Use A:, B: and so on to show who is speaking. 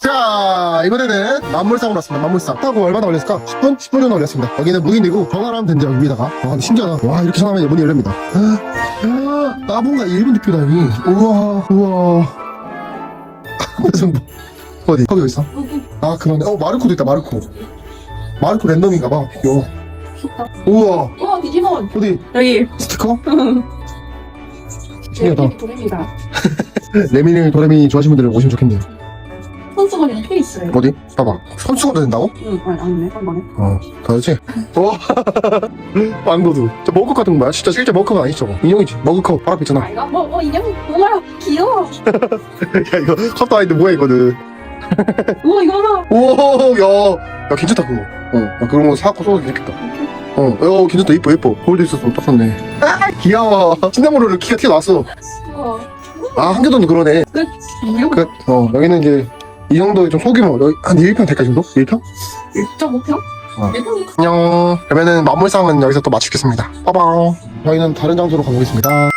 A: 자, 이번에는 만물상으로 왔습니다. 만물상. 타고 얼마나 걸렸을까? 10분? 10분 정도 걸렸습니다. 여기는 무인이고 전화를 하면 된대요, 위에다가. 와, 신기하다. 와, 이렇게 전화하면 문이 열립니다. 아, 나본가 1분 대표다니. 우와, 우와. 무슨, 어디? 거기 어디 있어? 아, 그러네. 어, 마르코도 있다, 마르코. 마르코 랜덤인가봐. 요. 우와,
B: 어, 디지몬.
A: 어디?
B: 여기.
A: 스티커? 신기하다.
B: 도입니다.
A: 레미님, 도레미 좋아하시는 분들 오시면 좋겠네요.
B: 손수건이랑 케이스예요.
A: 어디? 봐봐. 손수건도 된다고?
B: 응, 아니, 아니네. 한 번에.
A: 어, 다르지? 어, 왕도두. 저 머그컵 같은 거 뭐야? 진짜 실제 머그컵 아니지 저거? 인형이지. 머그컵 바로 앞에 있잖아.
B: 아, 이거? 뭐, 어, 인형? 우와, 귀여워.
A: 야, 이거 컵도 아닌데 뭐야, 이거는.
B: 우와, 이거 하나.
A: 오, 야. 야, 괜찮다, 그거. 어, 야, 그런 거 사갖고 써도 되겠다. 어, 야, 괜찮다. 이뻐, 이뻐. 골드 있었어. 딱 썼네. 아, 귀여워. 진나무를 키가 튀어나왔어.
B: 우와.
A: 아, 한교도는 그러네.
B: 끝.
A: 그, 어, 여기는 이제, 이 정도 좀 소규모. 한 1평 될까, 이 정도? 1평?
B: 1.5평?
A: 어.
B: 1평이
A: 안녕. 그러면은 만물상은 여기서 또 마치겠습니다. 빠방. 저희는 다른 장소로 가보겠습니다.